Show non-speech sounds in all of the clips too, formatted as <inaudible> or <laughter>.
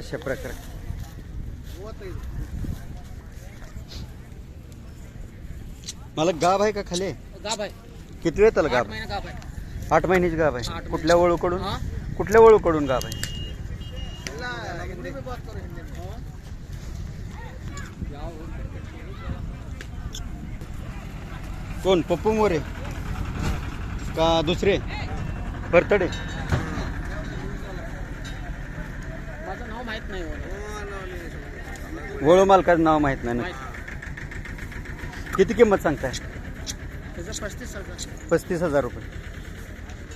अशा प्रकारे. मला गाभ आहे का खाली? गाभ आहे. किती वेळ त्याला गाभ? आठ महिन्याची गाभ आहे. कुठल्या वळूकडून? कुठल्या वळूकडून गाभ आहे? कोण? पप्पू मोरे? का दुसरे? बर्थडे माझं नाव माहीत नाही हो. वळू मालकाचं नाव माहीत नाही ना? किती किंमत सांगताय? त्याचं पस्तीस हजार पस्तीस हजार रुपये.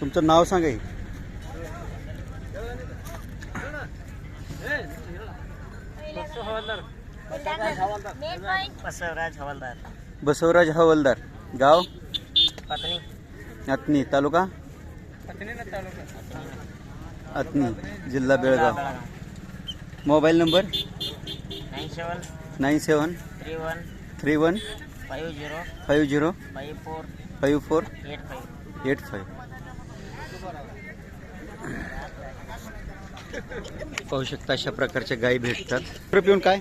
तुमचं नाव सांगा की. बसवराज हवालदार. बसवराज हवालदार. गाव? पत्नी. अतनी. तालुका? अतनी. जिल्हा Belgaum. Mobile number? Nine seven nine seven three one three one five zero five zero five four five four eight five. Eight five. पाहू शकता अशा प्रकारच्या गायी भेटतात. पिऊन काय?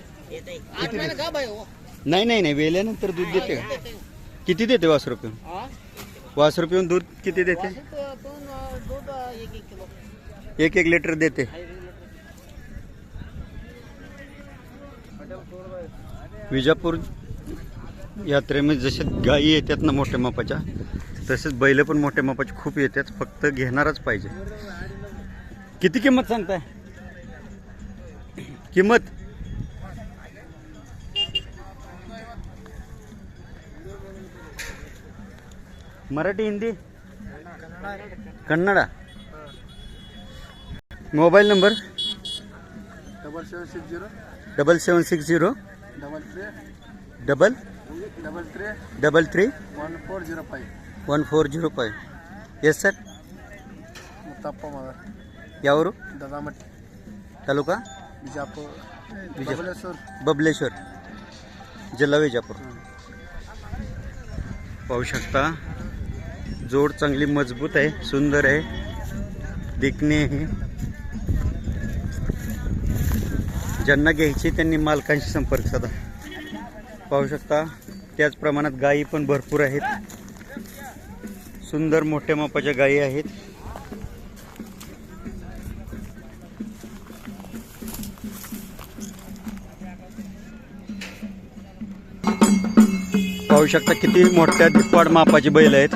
नाही नाही नाही. वेल्यानंतर दूध देते का? किती देते वासरू पिऊन? वासरू पिऊन दूध किती देते? एक एक लिटर देते. विजापूर यात्रेमध्ये जसे गायी येतात ना मोठ्या मापाच्या तसेच बैल पण मोठ्या मापाचे खूप येतात फक्त घेणारच पाहिजे. किती किंमत सांगताय? किंमत? Marathi Hindi? Kannada. Mobile number? Double seven six zero. Double seven six zero. Double three double double three double three one four zero five one four zero five yes sir Muttappa माझा यावरून दादामठ तालुका बिजापूर बिजापूर. बबलेश्वर बबलेश्वर जिल्हा विजापूर पाहू शकता जोड चांगली मजबूत आहे सुंदर आहे देखणे आहे ज्यांना घ्यायची त्यांनी मालकांशी संपर्क साधा. पाहू शकता त्याच प्रमाणात गायी पण भरपूर आहेत. सुंदर मोठ्या मापाच्या गायी आहेत. पाहू शकता किती मोठ्या दिप्पाड मापाची बैल आहेत.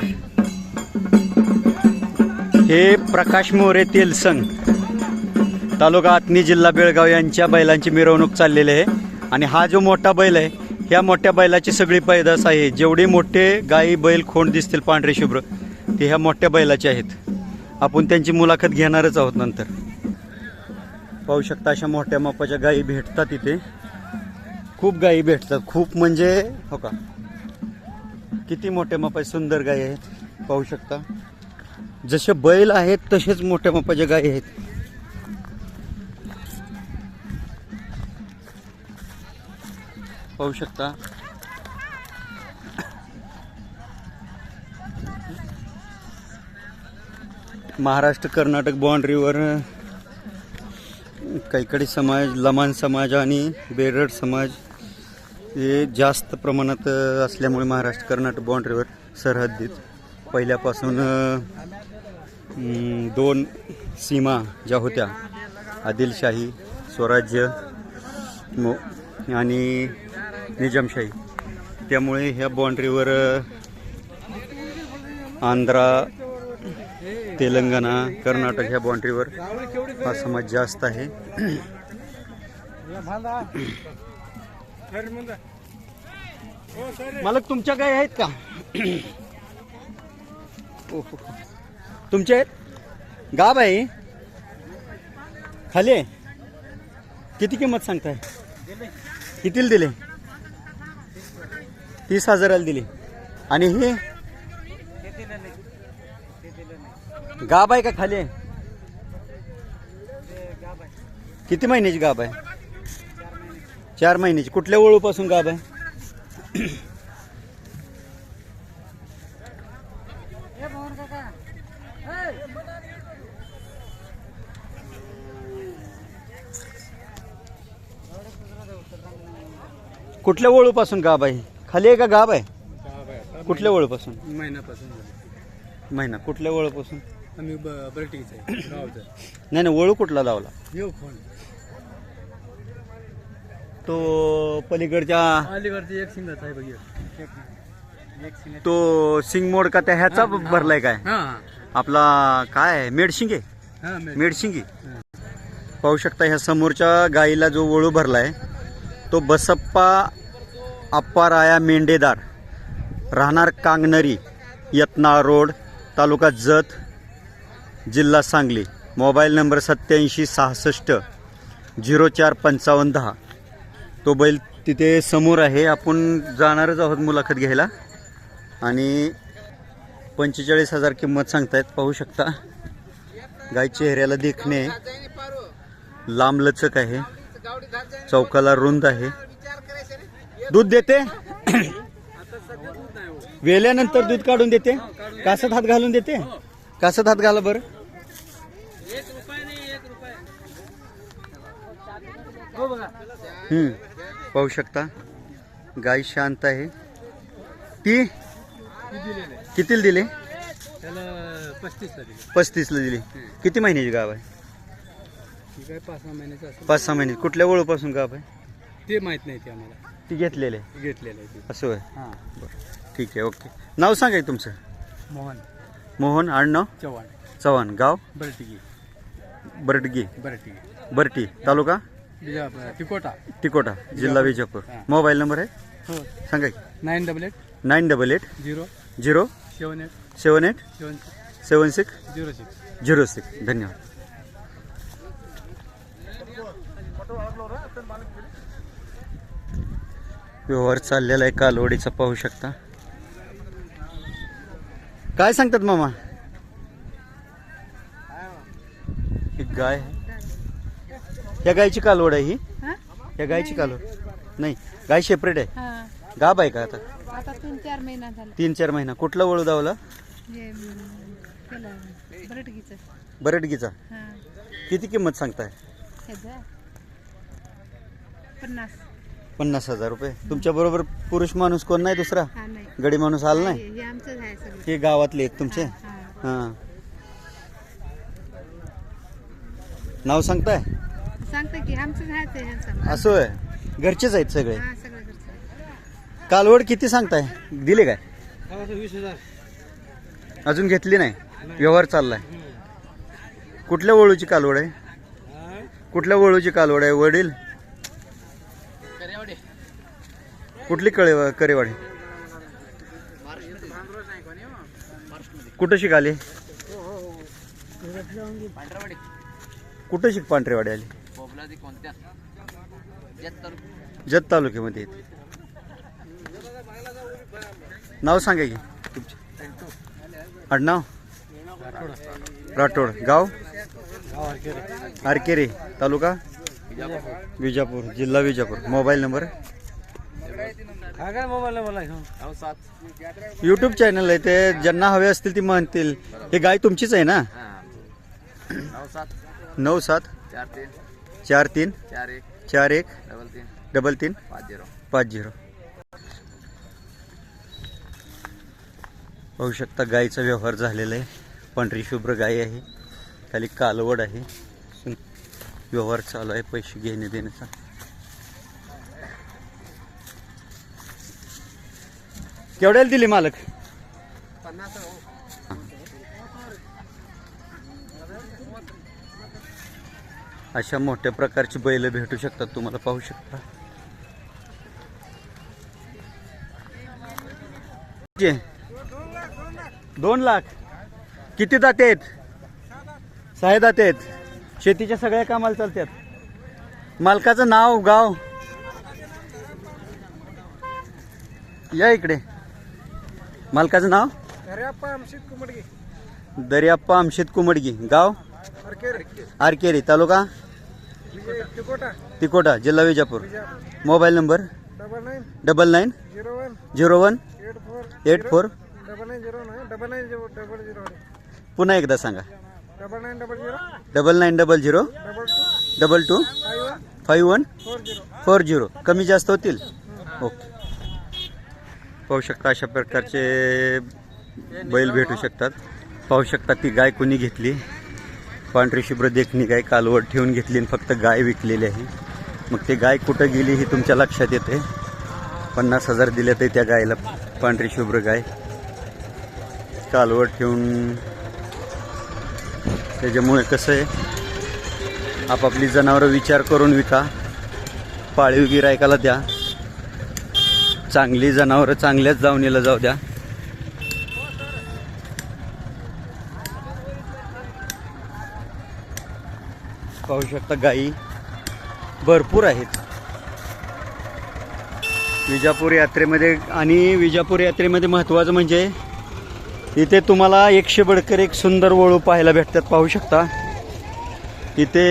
हे प्रकाश मोरे तेलसंग. तालुका आत्नी जिल्हा बेळगाव यांच्या बैलांची मिरवणूक चाललेली आहे. आणि हा जो मोठा बैल आहे ह्या मोठ्या बैलाची सगळी पैदास आहे. जेवढे मोठे गायी बैल खोंड दिसतील पांढरे शुभ्र ते ह्या मोठ्या बैलाचे आहेत. आपण त्यांची मुलाखत घेणारच आहोत नंतर. पाहू शकता अशा मोठ्या मापाच्या गायी भेटतात इथे. खूप गायी भेटतात. खूप म्हणजे हो का? किती मोठ्या मापाचे सुंदर गायी आहेत पाहू शकता. जसे बैल आहेत तसेच मोठ्या मापाच्या गायी आहेत. पाहू शकता. महाराष्ट्र कर्नाटक बाँड्रीवर कैकडी समाज लमान समाज आणि बेरड समाज हे जास्त प्रमाणात असल्यामुळे महाराष्ट्र कर्नाटक बाँड्रीवर सरहद्दीत पहिल्यापासून दोन सीमा ज्या होत्या आदिलशाही स्वराज्य मो आणि निजामशाही. त्यामुळे ह्या बाँड्रीवर आंध्रा तेलंगणा कर्नाटक ह्या बाँड्रीवर हा समाज जास्त आहे. मालक तुमच्या काय आहेत का? तुमचे आहेत? गाब आहे खाली आहे. किती किंमत सांगताय? कितीला दिले? तीस हजाराला दिली. आणि हे? गाब आहे का खाली? किती महिन्याची गाब आहे? चार महिन्याची. कुठल्या ओळूपासून गाब आहे? कुठल्या ओळूपासून गाब आहे? खाली आहे का गाब आहे? कुठल्या वळूपासून महिन्यापासून महिना. कुठल्या वळूपासून आम्ही बरटीच आहे गावचं. नाही नाही वळू कुठला लावला? येऊ फोन. तो पलीकडच्या अलीकडची एक सिंगच आहे बघ एक सिंग तो सिंगमोड का त्या ह्याचा भरलाय काय? हा. आपला काय आहे? मेडशिंगे? हा मेडशिंगी. पाहू शकता ह्या समोरच्या गाईला जो वळू भरलाय तो बसप्पा अप्पाराया मेंढेदार राहणार कांगनरी यत्नाळ रोड तालुका जत जिल्हा सांगली. मोबाईल नंबर सत्याऐंशी सहासष्ट झिरो चार पंचावन्न दहा. तो बैल तिथे समोर आहे. आपण जाणारच आहोत मुलाखत घ्यायला. आणि पंचेचाळीस हजार किंमत सांगतायत. पाहू शकता. गाय चेहऱ्याला देखणे लांबलचक आहे. चौकाला रुंद आहे. दूध देते? वेल्यानंतर दूध काढून देते? कासत हात घालून देते? कासत हात घाला बरं. पाहू शकता. गाय शांत आहे. ती कितीला दिले? पस्तीसला दिली. किती महिन्याची गाव आहे? पाच सहा महिन्याचं कुठल्या वळूपासून गाव आहे? ते माहीत नाही ते आम्हाला. ती घेतलेले घेतलेलं आहे ते. असं होय? हां. ठीक आहे ओके. नाव सांगाय तुमचं. मोहन. मोहन आडनाव चव्हाण. चव्हाण. गाव? बरटिगी बरडगी. बरटिगी बरटी. तालुका? तिकोटा. तिकोटा जिल्हा विजापूर. हां. मोबाईल नंबर आहे? हो. सांगा की. Nine double eight. Nine double eight. Zero. Zero. Seven eight. Seven eight. Seven seven six. Zero six. Zero six. धन्यवाद. व्यवहार चाललेला आहे कालवडीचा पाहू शकता. काय सांगतात मामा? ही गाय आहे. या गायची कालवड आहे ही? या गायची कालवड? नाही गाय सेपरेट आहे. हा. गाब आहे का आता? आता तीन चार महिना झाला. तीन चार महिना. कुठला वळू दावला हे बरटगीचं बरडगीचा. हा. किती किंमत सांगताय? पन्नास. पन्नास हजार रुपये. तुमच्या बरोबर पुरुष माणूस कोण नाही दुसरा? हा नाही. गडी माणूस आला नाही? हे आमचंच आहे सगळं. गावातले आहेत तुमचे? हा, हां. नाव सांगताय? सांगतो की आमचंच आहे ते ह्यांचं असं आहे घरचेच आहेत सगळे? हा सगळं घरचं आहे. कालवड किती सांगताय? दिले काय? वीस हजार. अजून घेतली नाही? व्यवहार चाललाय. कुठल्या वळूची कालवड आहे? कुठल्या वळूची कालवड आहे? वडील? कुठली कळे करेवाडी? कुठं शिकाली? कुठं शिक पांढरेवाडी आली? जत तालुक्यामध्ये नाव सांगा की. तुमचे आडनाव? राठोड. गाव? आरकेरे. तालुका? विजापूर. जिल्हा विजापूर. Mobile number? काय काय मोबाईल सात यूट्यूब चॅनल आहे ते. ज्यांना हवे असतील ती म्हणतील. हे गाय तुमचीच आहे ना? नऊ सात नऊ सात चार तीन. चार तीन चार एक. चार एक डबल तीन. डबल तीन पाच झिरो. पाच झिरो. पाहू शकता गायीचा व्यवहार झालेला आहे. पांढरी शुभ्र गाय आहे. खाली कालवड आहे. व्यवहार चालू आहे पैसे घेणे देण्याचा केवढ्याला दिली मालक? अशा मोठ्या प्रकारची बैल भेटू शकतात तुम्हाला पाहू शकता. दोन लाख. किती दाते आहेत? सहा दाते आहेत. शेतीच्या सगळ्या कामाला चालतात मालकाचं नाव गाव. या इकडे. मालकाचं नाव? अरे अप्पा आमशीत कुमडगे. दर्याप्पा आमशेत कुमडगी. गाव? आरकेरी तालुका? तिकोटा. तिकोटा जिल्हा Vijapur. Mobile number? Double nine. Zero one. Eight four. पुन्हा एकदा सांगा. Double nine double zero. Double two. Five one. Four zero. कमी जास्त होतील? ओके. पाहू शकता अशा प्रकारचे बैल भेटू शकतात. पाहू शकता ती गाय कोणी घेतली. पांढरी शुभ्र देखणी गाय कालवड ठेवून घेतली आणि फक्त गाय विकलेली आहे. मग ते गाय कुठं गेली हे तुमच्या लक्षात येते. पन्नास हजार दिले ते त्या गायला पांढरी शुभ्र गाय. कालवड ठेवून त्याच्यामुळे कसं आहे? आपापली जनावरं विचार करून विका. पाळीव गिरायकाला द्या. चांगली जनावरं चांगल्याच जावणीला जाऊ द्या. पाहू शकता गाई भरपूर आहेत. विजापूर यात्रेमध्ये आणि विजापूर यात्रेमध्ये महत्त्वाचं म्हणजे इथे तुम्हाला एकशे बडकर एक सुंदर वळू पाहायला भेटतात पाहू शकता. इथे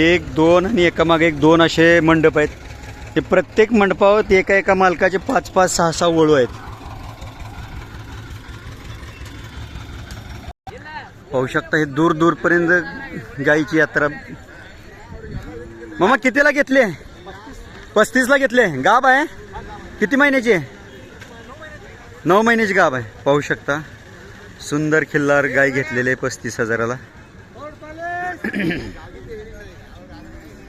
एक दोन आणि एकामागे एक दोन असे मंडप आहेत. ते प्रत्येक मंडपावर एका एका मालकाचे पाच पाच सहा सहा वळू आहेत. पाहू शकता हे दूर दूरपर्यंत गाईची यात्रा. मामा कितीला घेतले पस्तीसला घेतले गाब आहे? किती महिन्याची आहे? नऊ महिन्याची गाब आहे. पाहू शकता. सुंदर खिल्लार गाय घेतलेले आहे पस्तीस हजाराला.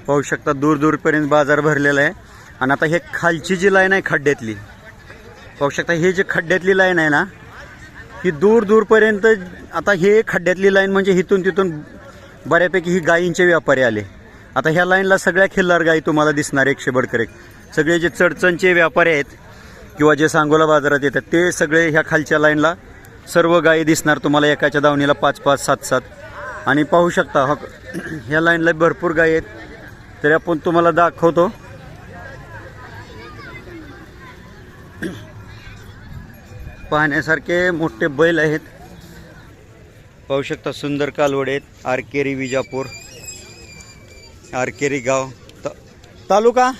पाहू शकता दूर दूरपर्यंत बाजार भरलेला आहे. आणि आता हे खालची जी लाईन आहे खड्ड्यातली पाहू शकता हे जे खड्ड्यातली लाईन आहे ना ही दूर दूरपर्यंत आता हे खड्ड्यातली लाईन म्हणजे इथून तिथून बऱ्यापैकी ही गायींचे व्यापारी आले. आता ह्या लाईनला सगळ्या खिल्लार गायी तुम्हाला दिसणार एकशे बडकरेक सगळे जे चडचणचे व्यापारी आहेत किंवा जे सांगोला बाजारात येतात ते सगळे ह्या खालच्या लाईनला सर्व गायी दिसणार तुम्हाला एकाच्या दावणीला पाच पाच सात सात. आणि पाहू शकता हा ह्या लाईनला भरपूर गायी आहेत. तरी आपण तुम्हाला दाखवतो पाहण्यासारखे मोठे बैल आहेत. पाहू शकता सुंदर कालवड आहेत. आरकेरी विजापूर आरकेरी गाव ता तालुका?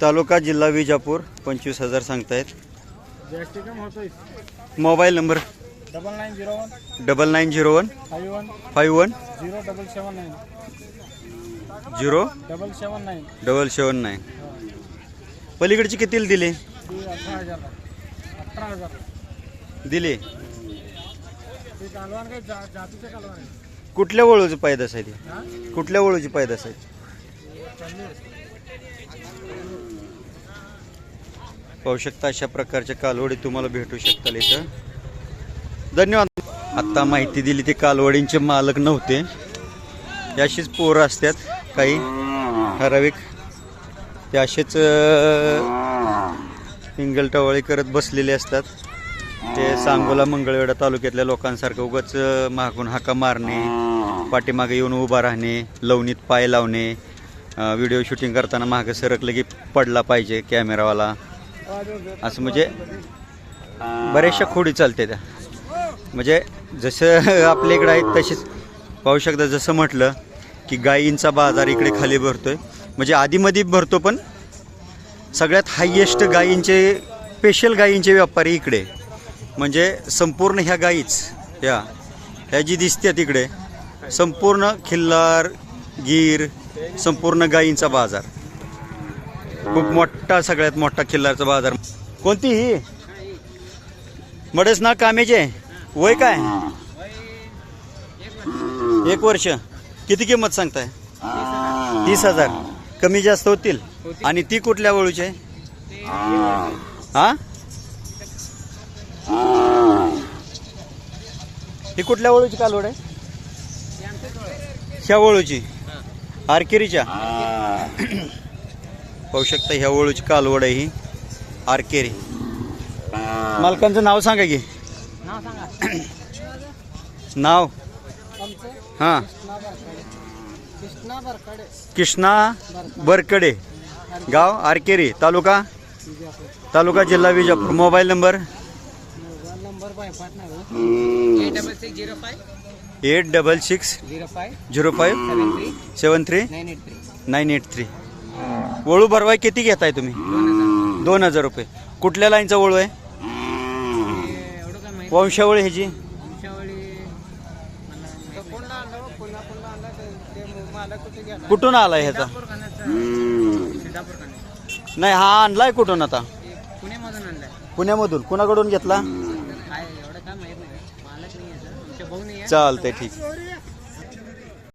तालुका जिल्हा विजापूर पंचवीस हजार सांगतायत. Mobile number? Double nine zero one. Double nine zero one five one. Five one zero? Double seven nine. Zero double seven nine double seven nine पलीकडची कितीला दिले? अठरा हजार. दिले? ते कालवान काय जा जातीचे कालवान आहे कुठल्या वळूची पायदास आहे ती? हा? कुठल्या वळूची पायदास आहे? पाहू शकता अशा प्रकारच्या कालवडी तुम्हाला भेटू शकतात इथं. धन्यवाद. आत्ता माहिती दिली ते कालवडींचे मालक नव्हते. अशीच पोरं असतात काही. ठराविक ते असेच टवाळी करत बसलेले असतात. ते सांगोला मंगळवेढा तालुक्यातल्या लोकांसारखं उगाच मागून हाका मारणे पाठीमागे येऊन उभा राहणे लवणीत पाय लावणे व्हिडिओ शूटिंग करताना मागं सरकलं की पडला पाहिजे कॅमेरावाला. असं म्हणजे बऱ्याचशा खोडी चालते त्या. म्हणजे जसं <laughs> आपल्या इकडं आहेत तसेच पाहू शकता जसं म्हटलं की गायींचा बाजार इकडे खाली भरतोय. म्हणजे आधीमध्ये भरतो पण सगळ्यात हायेस्ट गायींचे स्पेशल गायींचे व्यापारी इकडे. म्हणजे संपूर्ण ह्या गायीच या ह्या जी दिसतात इकडे संपूर्ण खिल्लार गीर संपूर्ण गायींचा बाजार. खूप मोठा सगळ्यात मोठा खिल्लारचा बाजार. कोणती ही? मडस ना कामेचे वय काय? एक वर्ष. किती किंमत सांगताय? तीस हजार. कमी जास्त होतील? आणि ती कुठल्या वळूची आहे? हा ही कुठल्या वळूची कालवड आहे? ह्या वळूची? आरकेरीच्या? पाहू शकता ह्या वळूची कालवड आहे ही. आरकेरी. मालकांचं नाव सांगा की. नाव हां. कृष्णा बरकडे. कृष्णा बरकडे. गाव आरकेरी तालुका? तालुका जिल्हा विजापूर. Mobile number? नाही eight double six zero five. Eight double six zero five. Zero five seven three. Nine eight three. वळू भरवाय किती घेताय तुम्ही? दोन हजार रुपये. कुठल्या लाईनचा वळू आहे? वंशावळी ह्याची? कुठून आला ह्याचा? नाही हा आणलाय कुठून आता? पुण्यामधून. आणलाय पुण्यामधून कुणाकडून घेतला चालतंय ठीक.